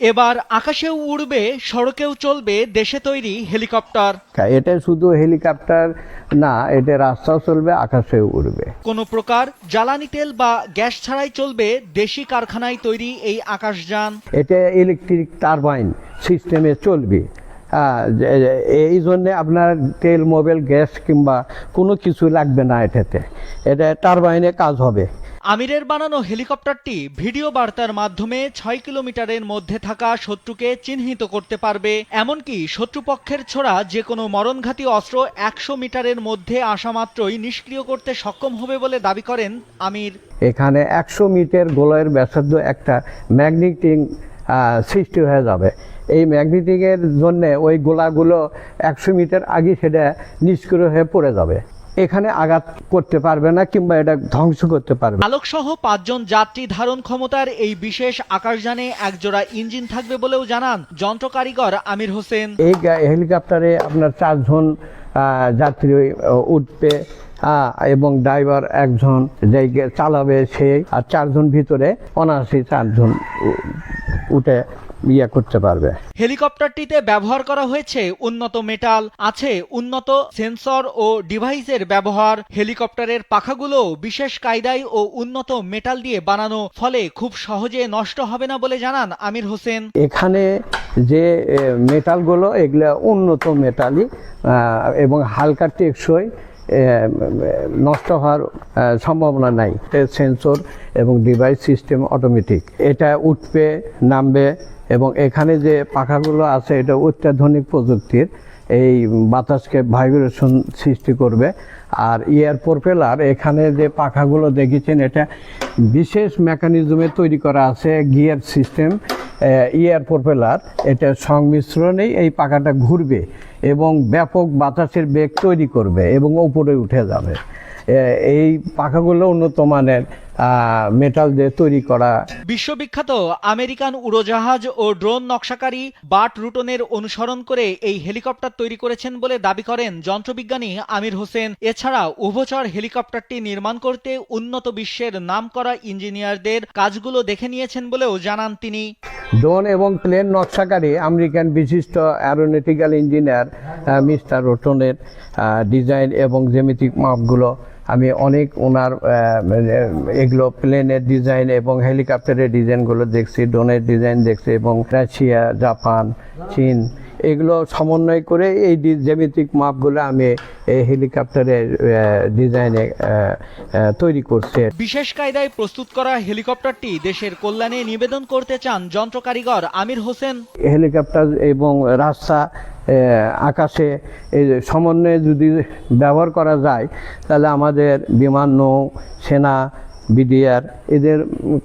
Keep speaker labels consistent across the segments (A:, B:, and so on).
A: এবার আকাশেও উড়বে সড়কেও চলবে দেশে তৈরি হেলিকপ্টার।
B: এটা শুধু হেলিকপ্টার না এটা রাস্তাও চলবে আকাশেও উড়বে।
A: কোনো প্রকার জ্বালানি তেল বা গ্যাস ছাড়াই চলবে দেশি কারখানায় তৈরি এই আকাশযান।
B: এটা ইলেকট্রিক টারবাইন সিস্টেমে চলবে। এই জন্যে আপনার তেল মোবাইল গ্যাস কিংবা কোনো কিছু লাগবে না এটাতে। এটা টারবাইনে কাজ হবে।
A: আমিরের বানানো হেলিকপ্টারটি ভিডিও বার্তার মাধ্যমে ছয় কিলোমিটারের মধ্যে থাকা শত্রুকে চিহ্নিত করতে পারবে, এমনকি শত্রুপক্ষের ছোড়া যে কোনো মরণঘাতী অস্ত্র একশো মিটারের মধ্যে আসা মাত্রই নিষ্ক্রিয় করতে সক্ষম হবে বলে দাবি করেন আমির।
B: এখানে একশো মিটার গোলয়ের ব্যাসার্ধ একটা ম্যাগনেটিং সৃষ্টি হয়ে যাবে। এই ম্যাগনেটিংয়ের জন্য ওই গোলাগুলো একশো মিটার আগে সেটা নিষ্ক্রিয় হয়ে পড়ে যাবে। এখানে আঘাত করতে পারবে না কিংবা এটা ধ্বংস করতে পারবে না।
A: চালক সহ পাঁচজন যাত্রী ধারণ ক্ষমতার এই বিশেষ আকাশযানে একজোড়া ইঞ্জিন থাকবে বলেও জানান যন্ত্র কারিগর আমির হোসেন
B: এই হেলিকপ্টারে আপনার চারজন যাত্রী উঠবে এবং ড্রাইভার একজন যে চালাবে সে আর চারজন ভিতরে অনায়াসী চারজন উঠে ইয়ে করতে পারবে।
A: হেলিকপ্টারটিতে ব্যবহার করা হয়েছে উন্নত মেটাল আছে উন্নত সেন্সর ও ডিভাইসের ব্যবহার। হেলিকপ্টারের পাখাগুলো বিশেষ কায়দায় ও উন্নত মেটাল দিয়ে বানানো ফলে খুব সহজে নষ্ট হবে না বলে জানান আমির হোসেন।
B: এখানে যে মেটালগুলো এগুলো উন্নত মেটালই এবং হালকা টেকসই নষ্ট হওয়ার সম্ভাবনা নাই। সেন্সর এবং ডিভাইস সিস্টেম অটোমেটিক এটা উঠবে নামবে এবং এখানে যে পাখাগুলো আছে, এটা অত্যাধুনিক প্রযুক্তির। এই বাতাসকে ভাইব্রেশন সৃষ্টি করবে। আর ইয়ার প্রোপেলার, এখানে যে পাখাগুলো দেখেছেন, এটা বিশেষ মেকানিজমে তৈরি করা আছে, গিয়ার সিস্টেম ইয়ার প্রোপেলার। এটা সংমিশ্রণেই এই পাখাটা ঘুরবে। এবং ব্যাপক বাতাসের বেগ তৈরি করবে এবং ওপরে উঠে যাবে। এই পাখাগুলো উন্নত মানের মেটাল দিয়ে তৈরি করা।
A: বিশ্ববিখ্যাত আমেরিকান উড়োজাহাজ ও ড্রোন নকশাকারী বাট রুটনের অনুসরণ করে এই হেলিকপ্টার তৈরি করেছেন বলে দাবি করেন যন্ত্রবিজ্ঞানী আমির হোসেন। এছাড়া উভচর হেলিকপ্টারটি নির্মাণ করতে উন্নত বিশ্বের নাম করা ইঞ্জিনিয়ারদের কাজগুলো দেখে নিয়েছেন বলেও জানান তিনি।
B: ড্রোন এবং প্লেন নকশাকারী আমেরিকান বিশিষ্ট অ্যারোনটিক্যাল ইঞ্জিনিয়ার মিস্টার রোটনের ডিজাইন এবং জ্যামিতিক মাপগুলো। আমি অনেক ওনার এগুলো প্লেনের ডিজাইন এবং হেলিকপ্টারের ডিজাইনগুলো দেখছি ড্রোনের ডিজাইন দেখছি এবং রাশিয়া জাপান চীন এগুলো সমন্বয় করে এই জ্যামিতিক মাপগুলো আমি এই হেলিকপ্টারের ডিজাইনে তৈরি করছি।
A: বিশেষ কায়দায় প্রস্তুত করা হেলিকপ্টারটি দেশের কল্যাণে নিবেদন করতে চান যন্ত্র কারিগর আমির হোসেন।
B: হেলিকপ্টার এবং রাস্তা আকাশে, এই সমন্বয়ে যদি ব্যবহার করা যায়, তাহলে আমাদের বিমান, নৌ, সেনা, বিডিআর এদের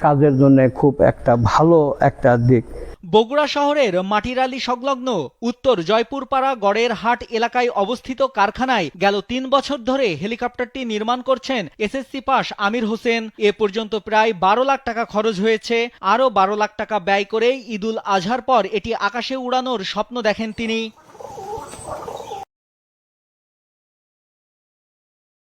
B: কাজের জন্য খুব একটা ভালো একটা দিক।
A: বগুড়া শহরের মাটিরালি সংলগ্ন উত্তর জয়পুরপাড়া গড়ের হাট এলাকায় অবস্থিত কারখানায় গেল তিন বছর ধরে হেলিকপ্টারটি নির্মাণ করছেন S S C pass Amir Hossain. এ পর্যন্ত প্রায় বারো লাখ টাকা খরচ হয়েছে। আরও বারো লাখ টাকা ব্যয় করে ঈদুল আজহার পর এটি আকাশে উড়ানোর স্বপ্ন দেখেন তিনি।